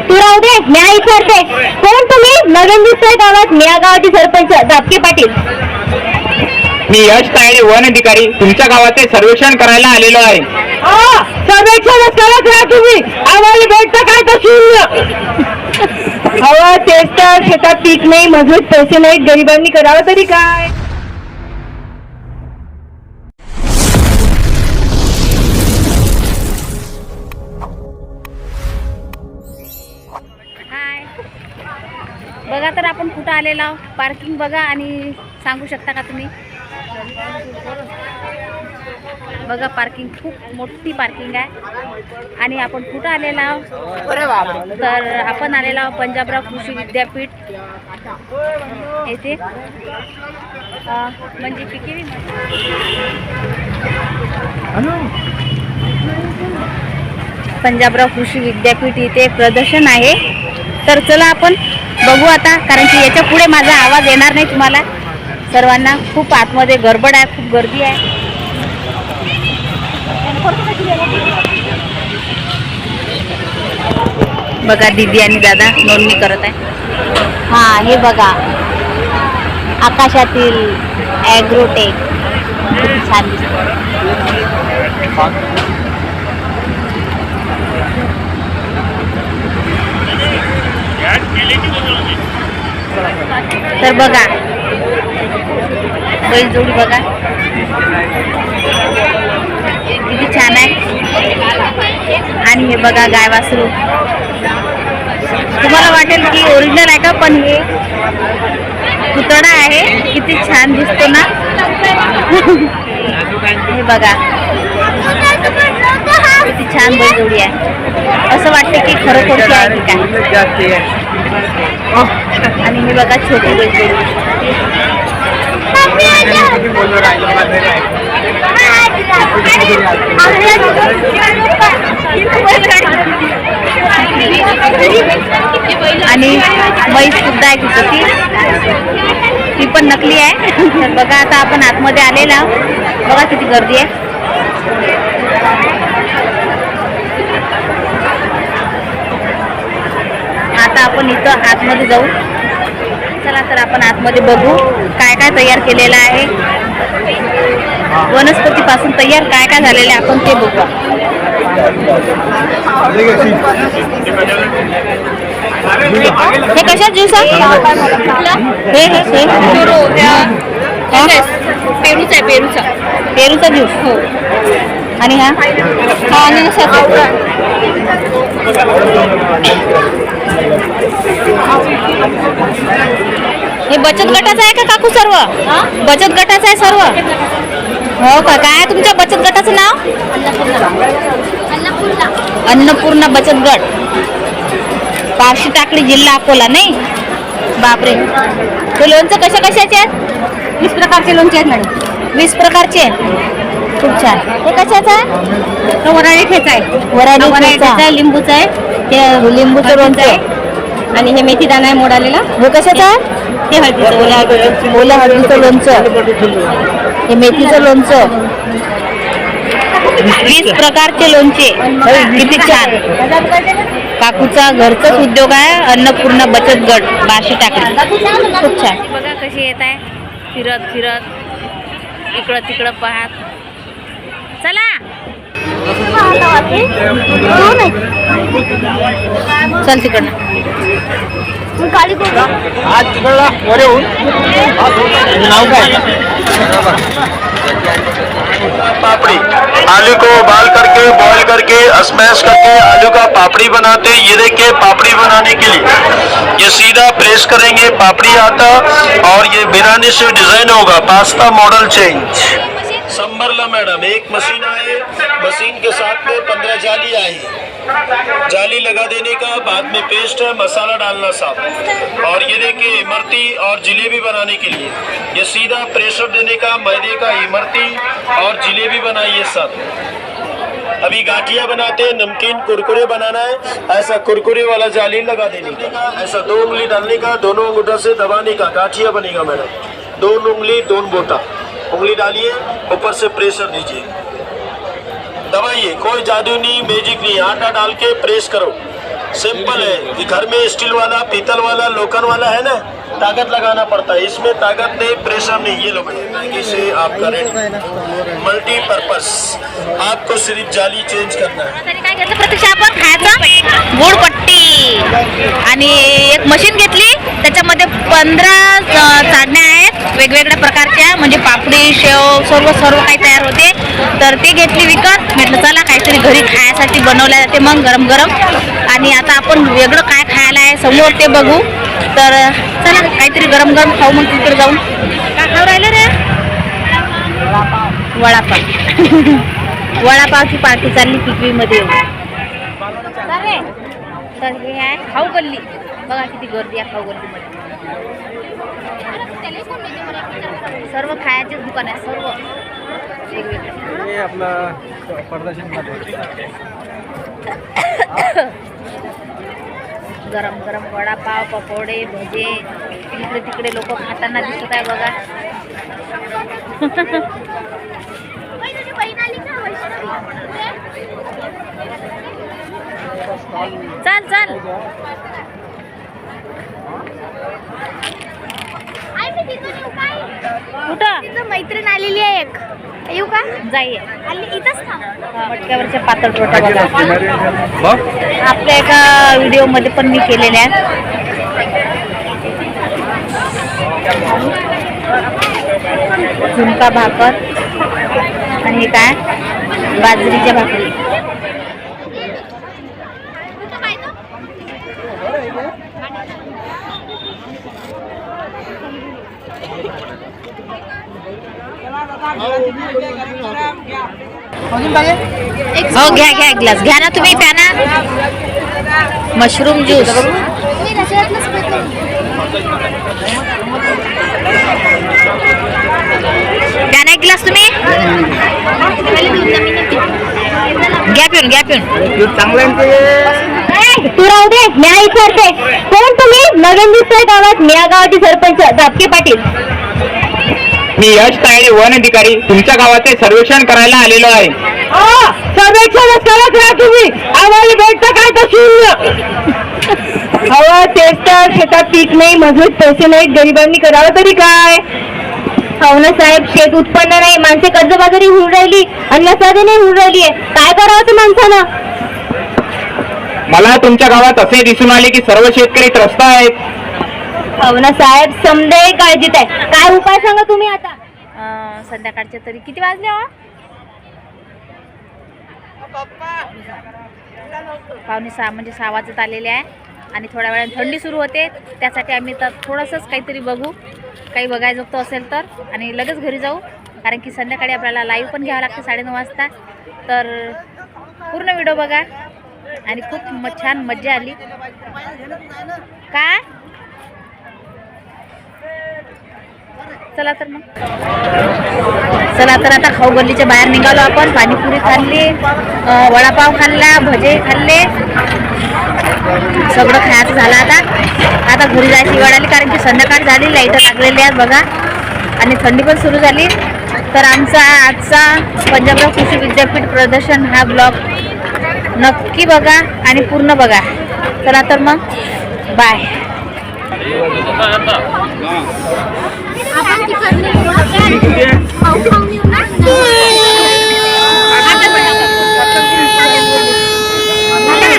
तू राहू दे मी विचारते कोण तुम्ही? नवीन दिसतोय गावात मी या गावाचे सरपंच दापके पाटील. मी यश तायडे वन अधिकारी तुमच्या गावाचे सर्वेक्षण करायला आलेलो आहे. सर्वेक्षण करत राहा तुम्ही. आम्हाला भेटतं काय तर शून्य. हवा तेच तर शेतात पीक नाही मजबूत पैसे नाहीत गरिबांनी करावं तरी काय? तर आपण कुठं आलेलो आहोत? पार्किंग बघा आणि सांगू शकता का तुम्ही? बघा पार्किंग खूप मोठी पार्किंग आहे. आणि आपण कुठं आलेलो आहोत? तर आपण आलेलो आहोत पंजाबराव कृषी विद्यापीठ. येथे म्हणजे पिकेवी पंजाबराव कृषी विद्यापीठ इथे प्रदर्शन आहे. तर चला आपण बघू आता कारण की याच्यापुढे माझा आवाज येणार नाही तुम्हाला. सर्वांना खूप आतमध्ये गडबड आहे खूप गर्दी आहे. बघा दीदी आणि दादा नोंदणी करत आहे. हा हे बघा. आकाशातील ॲग्रोटेक छान दिसतं तर बघा. बैलजोडी बघा. किती छान आहे. आणि हे बघा गाय वासरू. तुम्हाला वाटेल की ओरिजिनल आहे का पण हे पुतळा आहे. किती छान दिसतो ना. हे बघा. किती छान बैलजोडी आहे. असं वाटतं की खरोखरची आहे. की काय आणि हे बघा छोटी आणि म्हैस सुद्धा आहे तिथं ती ती पण नकली आहे. तर बघा आता आपण आतमध्ये आलेला. बघा किती गर्दी आहे. आता आपण इथं आतमध्ये जाऊ. चला तर आपण आतमध्ये बघू काय काय तयार केलेलं आहे. वनस्पतीपासून तयार काय काय झालेलं आहे आपण ते बघू. हे कशात ज्यूस आहे? हे हे हे. पेरूचा. आहे पेरूचा. पेरूचा ज्यूस. हो. आणि हा? हा अननसाचा. हे बचत गटाचं आहे का काकू सर्व? बचत गटाचं आहे सर्व? हो का? काय आहे तुमच्या बचत गटाचं नाव? अन्नपूर्णा बचत गट. पारशी टाकळी जिल्हा अकोला नाही? बापरे. ते लोणचं कशा कशाचे आहेत? वीस प्रकारचे लोणचे आहेत मॅडम. वीस प्रकारचे? आहेत खूप छान. हे कशाचं आहे? वराळी ठेचा आहे. वराळी ठेचा आहे लिंबूचं आहे. ते लिंबूचं लोणचं आहे. आणि हे मेथी दाणा आहे मोडालेला. हे कशाचं आहे? ते हळदीचं ओल्या हळदीचं लोणचं. हे मेथीचं लोणचं. वीस प्रकारचे लोणचे. किती छान. काकूचा घरचाच उद्योग आहे. अन्नपूर्णा बचत गट बार्शी टाकली खूप छान. बघा कशी येत आहे. फिरत फिरत. इकडं तिकडं पाहत. चला. चल तिकडनं। आज तिकडला वर येऊन नाव काय पापड़ी। आलू को उबाल करके बॉईल करके स्मैश करके आलू का पापड़ी बनाते हैं। ये देखिए पापड़ी बनाने के लिए। ये सीधा प्रेस करेंगे पापड़ी आता और ये बिरानी से डिज़ाइन होगा। पास्ता मॉडल चेंज संभरला मैडम, एक मशीन आए मशीन के साथ में पंद्रह जाली आई। जाली लगा देने का बाद में पेस्ट है, मसाला डालना साफ़। और ये देखिए, इमरती और जलेबी बनाने के लिए। ये सीधा प्रेशर देने का, मैदे का इमरती और जलेबी बनाइए सब अभी गाठिया बनाते हैं, नमकीन कुरकुरे बनाना है, ऐसा कुरकुरे वाला जाली लगा देने का, ऐसा दो उंगली डालने का, दोनों अंगूठा से दबाने का, गाठिया बनेगा मैडम। दोनों उंगली दोन बोटा उंगली डालिए ऊपर से प्रेशर दीजिए दबाइए कोई जादू नहीं मैजिक नहीं। आटा डाल के प्रेस करो। सिंपल है कि घर में स्टील वाला पीतल वाला लोकन वाला है ना ताकत लगाना पड़ता है। इसमें ताकत नहीं प्रेशर नहीं। ये लो मैगी से आप करें मल्टीपर्पज आपको सिर्फ जाली चेंज करना है। काय घेतलं? आपण खायचं? पट्टी आणि एक मशीन घेतली. त्याच्यामध्ये पंधरा चाडण्या वेगवेगळ्या प्रकारच्या म्हणजे पापडी शेव सर्व सर्व काही तयार होते. तर ते घेतली विकत. म्हटलं चला काहीतरी घरी खायसाठी बनवल्या जाते. मग गरम गरम. आणि आता आपण वेगळं काय खायला आहे समोर ते बघू. तर चला काहीतरी गरम गरम खाऊ. मग तिकडे जाऊन. काय खाऊ राहिलं रे? वडापाव. वडापावची पार्टी चालली पिकवीमध्ये. तर हे आहे खाऊ गल्ली. बघा किती गर्दी आहे खाऊ गल्लीमध्ये. सर्व खायचेच दुकान आहे सर्व. हे आपलं प्रदर्शनमध्ये गरम गरम वडापाव पकोडे भजे इकडे तिकडे लोक खाताना दिसत आहे बघा. चाल चाल. कुठं? मैत्रीण आलेली आहे एक. येऊ का? जाईये आली इथंच थांब मटक्यावरच्या पातळ रोट्या बघा. आपल्या एका व्हिडिओमध्ये पण मी केलेल्या आहेत. झुणका भाकर आणि हे काय? बाजरीच्या भाकरी. हो घ्या घ्या एक ग्लास घ्या ना तुम्ही प्या ना. मशरूम ज्यूस द्या ना एक ग्लास तुम्ही. घ्या पिऊन घ्या पिऊन. तू? राहू दे. विचारते कोण तुम्ही? दिसतोय गावात मी या गावाचे सरपंच दापके पाटील. मी यश तायडे वन अधिकारी तुमच्या गावाचे सर्वेक्षण करायला आलेलो आहे. सर्वेक्षण करत राहा तुम्ही. आम्हाला भेटतं काय तर शून्य अहो तेच तर शेतात पीक नाही मजूर पैसे नाहीत गरिबांनी करावं तरी काय? हो ना साहेब शेत उत्पन्न नाही माणसे कर्जबाजारी होऊन राहिली अन्नसाधे नाही होऊन राहिली काय करावं त्या माणसानं? मला तुमच्या गावात असे दिसून आले की सर्व शेतकरी त्रस्त आहेत. हो ना साहेब समजे काळजीत आहे. काय उपाय सांगा तुम्ही आता? अं, संध्याकाळचे तरी. किती वाजले हो? पावणे सहा म्हणजे सहा वाजत आलेले आहे. आणि थोड्या वेळाने थंडी सुरू होते. त्यासाठी आम्ही तर थोडंसंच काहीतरी बघू. काही बघायजोगतं असेल तर. आणि लगेच घरी जाऊ. कारण की संध्याकाळी आपल्याला लाईव्ह पण घ्यावं लागते साडेनऊ वाजता. तर पूर्ण व्हिडिओ बघा. आणि खूप म छान मज्जा आली. काय चला तर मग. चला तर आता खाऊ गल्लीच्या बाहेर निघालो आपण. पाणीपुरी खाल्ली वडापाव खाल्ला भजे खाल्ले. सगळं खायचं झालं आता. आता घरी जायची वेळ आली कारण की संध्याकाळ झाली लाइट लागलेली आहेत बघा. आणि थंडी पण सुरू झाली. तर आमचा आजचा पंजाबराव कृषी विद्यापीठ प्रदर्शन हा ब्लॉग नक्की बघा आणि पूर्ण बघा. चला तर मग. बाय. आपण तिकडले खाऊ खाऊ